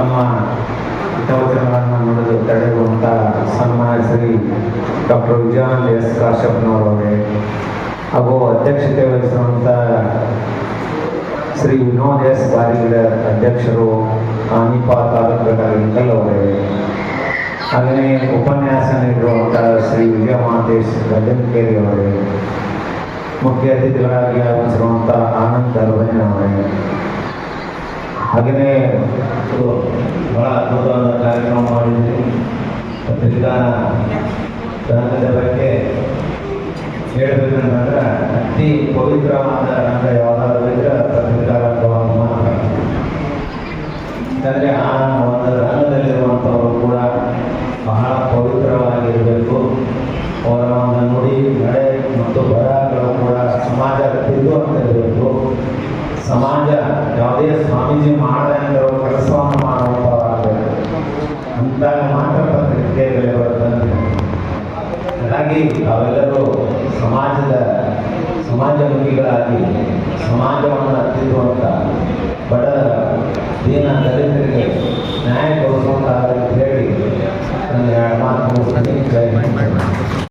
ತಮ್ಮ ಹಿತವಚನಗಳನ್ನು ನೋಡಲು ತಡೆಯುವಂಥ ಸನ್ಮಾನ ಶ್ರೀ ಡಾಕ್ಟರ್ ವಿಜಯಾನಂದ ಎಸ್ ಕಾಶ್ಯಪ್ನವರವರೇ ಹಾಗೂ ಅಧ್ಯಕ್ಷತೆ ವಹಿಸಿರುವಂಥ ಶ್ರೀ ವಿನೋದ್ ಎಸ್ ಬಾರಿಗಿಡ ಅಧ್ಯಕ್ಷರು ಅನಿಪಾ ತಾಲೂಕು ಘಟಕ ಅವರೇ ಹಾಗೆಯೇ ಉಪನ್ಯಾಸ ನೀಡಿರುವಂಥ ಶ್ರೀ ವಿಜಯ ಮಹಾದೇಶ್ ಗದ್ದನಕೇರಿ ಅವರೇ ಮುಖ್ಯ ಅತಿಥಿಗಳಾಗಿ ಆಗಮಿಸಿರುವಂಥ ಆನಂದ್ ಅರ್ಬನ್ ಅವರೇ ಹಾಗೆಯೇ ಬಹಳ ಅದ್ಭುತವಾದ ಕಾರ್ಯಕ್ರಮ ಮಾಡಿದ್ರಿ. ಪತ್ರಿಕಾ ರಂಗದ ಬಗ್ಗೆ ಹೇಳಬೇಕಂತಂದ್ರೆ ಅತಿ ಪವಿತ್ರವಾದ ರಂಗ ಯಾವುದಾದ್ರೂ ಇದ್ರೆ ಪತ್ರಿಕಾ ಮಾತ್ರ ಯಾಕಂದರೆ ಆ ಒಂದು ರಂಗದಲ್ಲಿರುವಂಥವರು ಕೂಡ ಬಹಳ ಪವಿತ್ರವಾಗಿರಬೇಕು. ಅವರ ಒಂದು ನುಡಿ, ನಡೆ ಮತ್ತು ಬರಹಗಳು ಕೂಡ ಸಮಾಜ ತಿದ್ದುವಂತಿರಬೇಕು ಸಮಾಜ ಯಾವುದೇ ಸ್ವಾಮೀಜಿ ಮಾಡಿರೋ ಕೆಲಸವನ್ನು ಮಾಡುವಂಥವಾಗಬೇಕು ಅಂದಾಗ ಮಾತ್ರ ಪತ್ರಿಕೆ ಬೆಲೆ ಬರುತ್ತಂತೆ ಹಾಗಾಗಿ ತಾವೆಲ್ಲರೂ ಸಮಾಜದ ಸಮಾಜಮುಖಿಗಳಾಗಿ ಸಮಾಜವನ್ನು ಹತ್ತಿರುವಂಥ ಬಡ ದೀನ ದಲಿತರಿಗೆ ನ್ಯಾಯ ಕೊಡಿಸುವಂತಹ ಹೇಳಿ ನನ್ನ ಎರಡು ಮಾತು